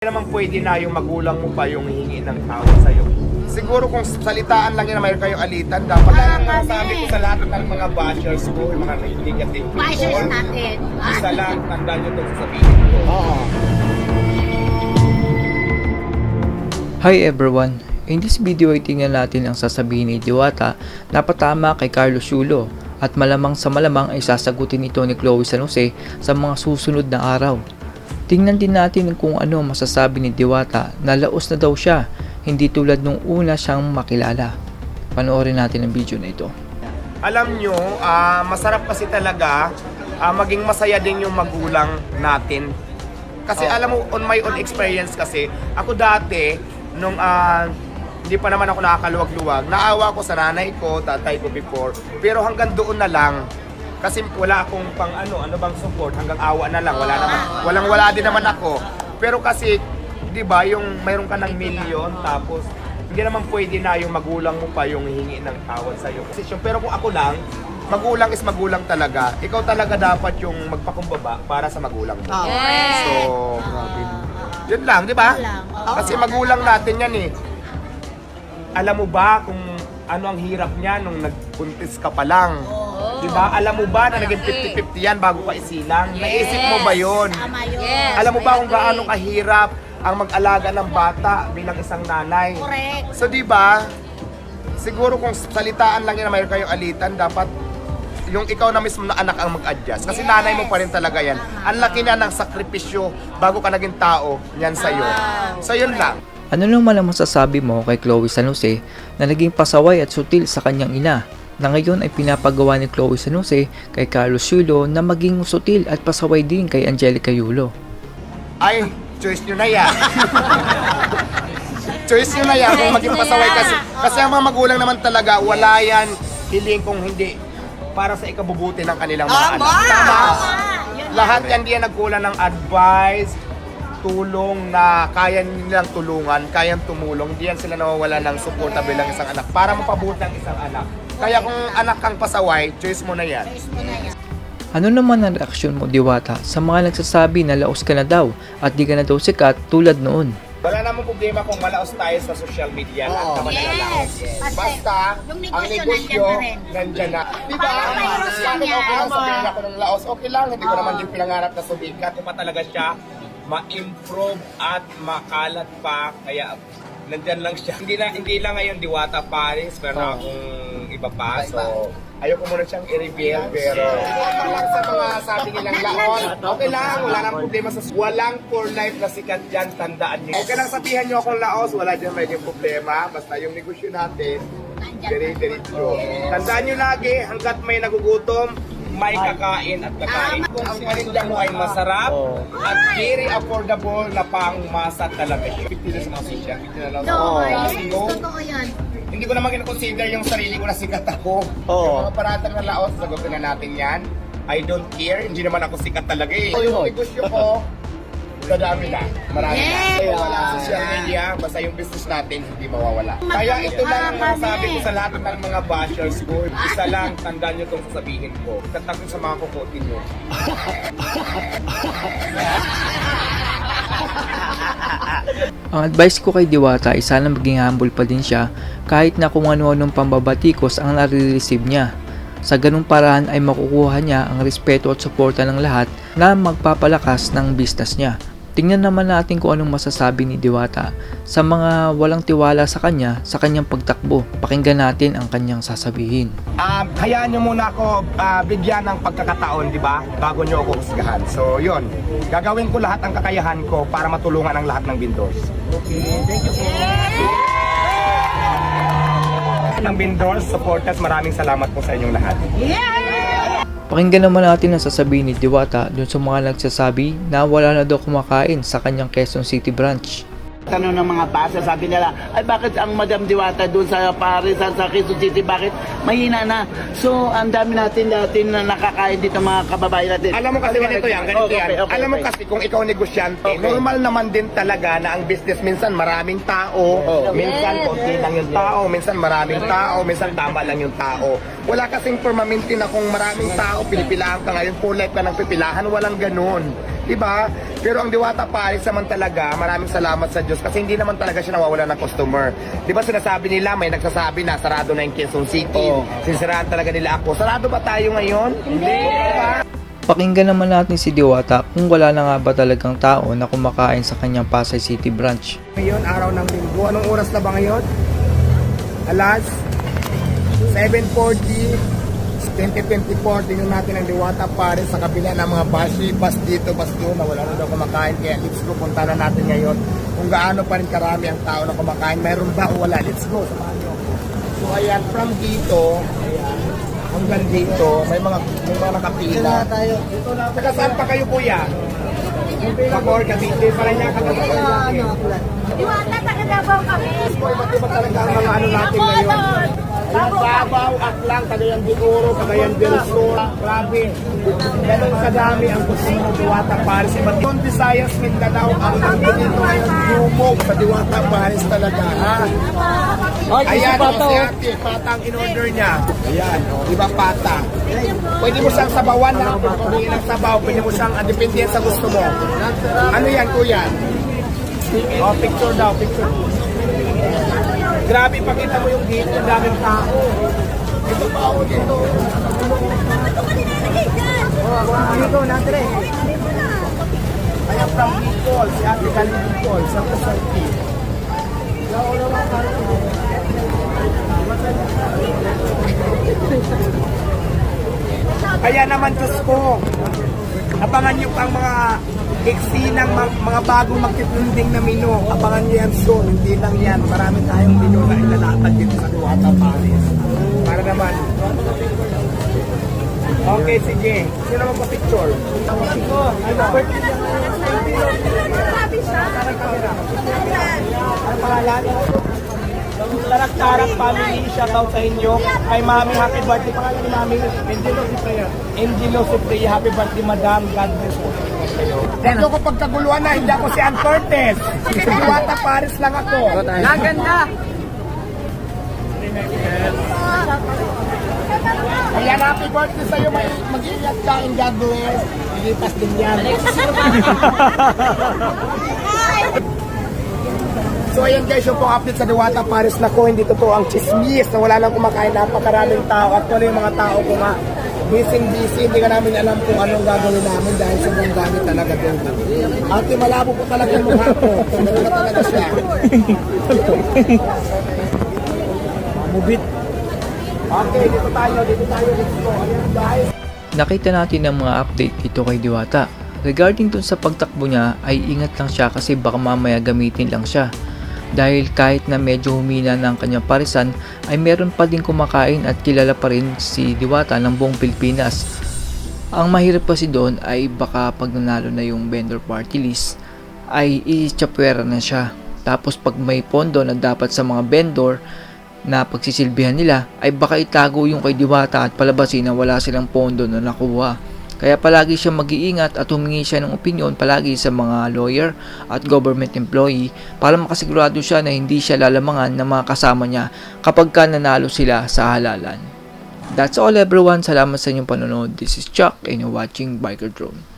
Hindi naman pwede na yung magulang mo pa yung hihingi ng tawad sa'yo. Siguro kung salitaan lang yun na mayroon kayong alitan, dapat Ah, lang ang kasi- sabi ko sa lahat ng mga bashers ko, yung mga negative Bashers people, natin. isa lang, tandaan nyo ito sasabihin ko. Oo. Hi everyone! In this video ay tingnan natin ang sasabihin ni Diwata na patama kay Carlos Yulo at malamang sa malamang ay sasagutin ito ni Chloe San Jose sa mga susunod na araw. Tingnan din natin kung ano masasabi ni Diwata na laos na daw siya, hindi tulad nung una siyang makilala. Panoorin natin ang video na ito. Alam nyo, ah, masarap kasi talaga ah, maging masaya din yung magulang natin. Kasi alam mo, on my own experience kasi, ako dati, nung ah, hindi pa naman ako nakakaluwag-luwag, naawa ko sa nanay ko, tatay ko before, pero hanggang doon na lang. Kasi wala akong pang ano, ano bang support, hanggang awa na lang, wala naman, walang wala din naman ako. Pero kasi, di ba, yung mayroon ka ng milyon, tapos hindi naman pwede na yung magulang mo pa yung hihingi ng tawad sa iyo. Pero kung ako lang, magulang is magulang talaga. Ikaw talaga dapat yung magpakumbaba para sa magulang mo. Yes. So, yun lang, di ba? Kasi magulang natin yan eh. Alam mo ba kung ano ang hirap niya nung nagbuntis ka pa lang? Di ba? Alam mo ba na naging 50-50 yan bago ka isilang? Naisip mo ba yun? Tama yun. Yes. Alam mo ba kung gaano kahirap ang mag-alaga ng bata bilang isang nanay? Correct. So di ba? Siguro kung salitaan lang yun na mayroon kayong alitan, dapat yung ikaw na mismo na anak ang mag-adjust. Kasi nanay mo pa rin talaga yan. Ang laki na ng sakripisyo bago ka naging tao, yan sa'yo. So yun lang. Ano naman ang masasabi mo kay Chloe San Jose na naging pasaway at sutil sa kanyang ina na ngayon ay pinapagawa ni Chloe San Jose kay Carlos Yulo na maging sutil at pasaway din kay Angelica Yulo. Ay, choice nyo na yan. choice nyo na yan kung maging pasaway kasi. Kasi ang mga magulang naman talaga, wala yan hiling kung hindi para sa ikabubuti ng kanilang mga anak. Tama? Lahat yan diyan nagkulang ng advice, tulong na kaya nilang tulungan, kayang tumulong. Diyan sila nawawala ng suporta bilang isang anak para mapabuti ang isang anak. Kaya kung anak kang pasaway, choice mo na yan. Ano naman ang reaksyon mo, Diwata, sa mga nagsasabi na laos ka na daw at di ka na daw sikat tulad noon? Wala namang problema kung malaos tayo sa social media. Lahat Oo. naman Yes. nalalaos. Kasi Basta, yung ang negosyo negosyo, nandyan na rin. nandyan na. Di ba? Sa akin, yan. okay lang sabihin ako ng laos. Okay lang, hindi ko naman din pinangarap na sumikat. Kung pa talaga siya, ma-improve at makalat pa. Kaya, nandyan lang siya. Hindi, na, hindi lang ngayon Diwata Paris, pero Oo. akong iba pa. So, ayoko muna siyang i-reveal, pero lang sa mga sabi nilang laon, okay lang, wala nang problema sa walang for life na sikat dyan, tandaan niyo. Okay lang sabihan niyo akong laos, wala dyan may problema, basta yung negosyo natin, very diretso. Tandaan niyo lagi, hanggat may nagugutom, may kakain at kakain. Kung ang paninda mo ay masarap at very affordable na pangmasa talaga siya. 50 na sa mga social, 50 na lang sa No? Totoo yan. Hindi ko naman kinoconsider yung sarili ko na sikat ako. Oo. Yung mga paratang na laos, sagutin na natin yan. I don't care, hindi naman ako sikat talaga eh. Oo, yung yun. negosyo ko, dadami na. Marami na. Kaya wala sa social media, basta yung business natin hindi mawawala. Kaya ito lang ang masasabi ko sa lahat ng mga bashers ko. Isa lang, tandaan nyo itong sasabihin ko. Katak sa mga kukotin nyo. Ang advice ko kay Diwata ay sana maging humble pa din siya kahit na kung ano-anong pambabatikos ang nare-receive niya. Sa ganung paraan ay makukuha niya ang respeto at suporta ng lahat na magpapalakas ng business niya. Tingnan naman natin kung anong masasabi ni Diwata sa mga walang tiwala sa kanya sa kanyang pagtakbo. Pakinggan natin ang kanyang sasabihin. Ah, hayaan nyo muna ako ah, bigyan ng pagkakataon, di ba? Bago nyo ako husgahan. So, yun. Gagawin ko lahat ang kakayahan ko para matulungan ang lahat ng vendors. Okay, thank you po. Ng vendors, supporters, maraming salamat po sa inyong lahat. Pakinggan naman natin ang sasabihin ni Diwata dun sa mga nagsasabi na wala na daw kumakain sa kanyang Quezon City branch. Tanong ng mga basa, sabi nila, ay bakit ang Madam Diwata doon sa Paris, sa sa Quezon City, bakit mahina na? So, ang dami natin natin na nakakain dito mga kababayan natin. Alam mo kasi ganito yan, ganito Okay, yan. okay, okay, Alam mo okay. kasi kung ikaw negosyante, Okay. normal naman din talaga na ang business minsan maraming tao, Oh. minsan konti lang yung tao, minsan maraming tao, minsan tama lang yung tao. Wala kasing permanente na kung maraming tao, pinipilahan ka ngayon, full life ka ng pipilahan, walang ganun. Diba? Pero ang Diwata Paris naman talaga, maraming salamat sa Diyos kasi hindi naman talaga siya nawawala ng customer. Di ba sinasabi nila, may nagsasabi na sarado na yung Quezon City. Oo. Sinisiraan talaga nila ako. Sarado ba tayo ngayon? Hindi. Diba? Pakinggan naman natin si Diwata kung wala na nga ba talagang tao na kumakain sa kanyang Pasay City branch. Ngayon, araw ng linggo. Anong oras na ba ngayon? Alas 7.40, 2024. Tingnan natin ang Diwata Paris sa kabila ng mga bashi, bus dito, bus doon, na wala na daw kumakain. Kaya let's go, punta na natin ngayon kung gaano pa rin karami ang tao na kumakain. Mayroon ba o wala? Let's go, samahan nyo. So ayan, from dito, ayan, hanggang dito, may mga, may mga nakapila. Taga saan pa kayo, kuya? Pagor, Cavite, para niya kagagawin Diwata, taga Davao kami. Iba't iba talaga ang mga ano natin ngayon. Babaw, Aklang, Cagayan de Oro, Cagayan del Sur, grabe. Ganun kadami ang gusto ng Diwata Paris. Iba't yung Visayas, Mindanao, ang nandito ngayon, lumog sa Diwata Paris talaga. Ha? Ayan, o, si ate, pata ang in-order niya. Ayan, o, di ba pata? Pwede mo siyang sabawan na, pwede ng sabaw, pwede mo siyang, ah, depende sa gusto mo. Ano yan, kuya? Oh, picture daw, picture. Grabe, pakita mo yung gate, ang daming tao. Ito pa ako dito. Dito, natin Kaya from Bicol, si Ate Galing Bicol, sa Quezonti. Kaya naman, Diyos ko, abangan niyo pang mga eksinang mga, mga bagong magtitinding na menu. Abangan niyo yan soon. Hindi lang yan. Marami tayong menu na ilalatag dito sa Duwata Paris. Para naman. Okay, sige. Sino magpa-picture? Ako. Ano? Birthday niya. Sabi siya. Ano pangalan? Tarak-tarak family, shoutout sa inyo. Kay Mami, happy birthday. Pangalan ni Mami? Angelo Cipriya. Angelo Cipriya, happy birthday, Madam. God bless po. Dito ko pagkaguluhan na, hindi ako si Ann Cortez. Si Diwata Paris lang ako. Naganda. Ayan, happy birthday sa'yo. May mag-iingat ka and God bless. Ilipas din yan. So ayan guys, yung pong update sa Diwata Paris na ko, hindi totoo ang chismis na wala nang kumakain, napakaraming tao. Actually yung mga tao nga, busy busy, hindi ka namin alam kung anong gagawin namin dahil sobrang dami talaga doon. Ate, malabo po talaga yung mukha ko. Na talaga siya. Mubit. Okay, dito tayo, dito tayo, dito. Ayan guys. Nakita natin ang mga update dito kay Diwata. Regarding dun sa pagtakbo niya ay ingat lang siya kasi baka mamaya gamitin lang siya. Dahil kahit na medyo humina ng kanyang parisan ay meron pa din kumakain at kilala pa rin si Diwata ng buong Pilipinas. Ang mahirap kasi doon ay baka pag nanalo na yung vendor party list ay iitsapwera na siya. Tapos pag may pondo na dapat sa mga vendor na pagsisilbihan nila ay baka itago yung kay Diwata at palabasin na wala silang pondo na nakuha. Kaya palagi siya mag-iingat at humingi siya ng opinion palagi sa mga lawyer at government employee para makasigurado siya na hindi siya lalamangan ng mga kasama niya kapag ka nanalo sila sa halalan. That's all everyone. Salamat sa inyong panonood. This is Chuck and you're watching Biker Drone.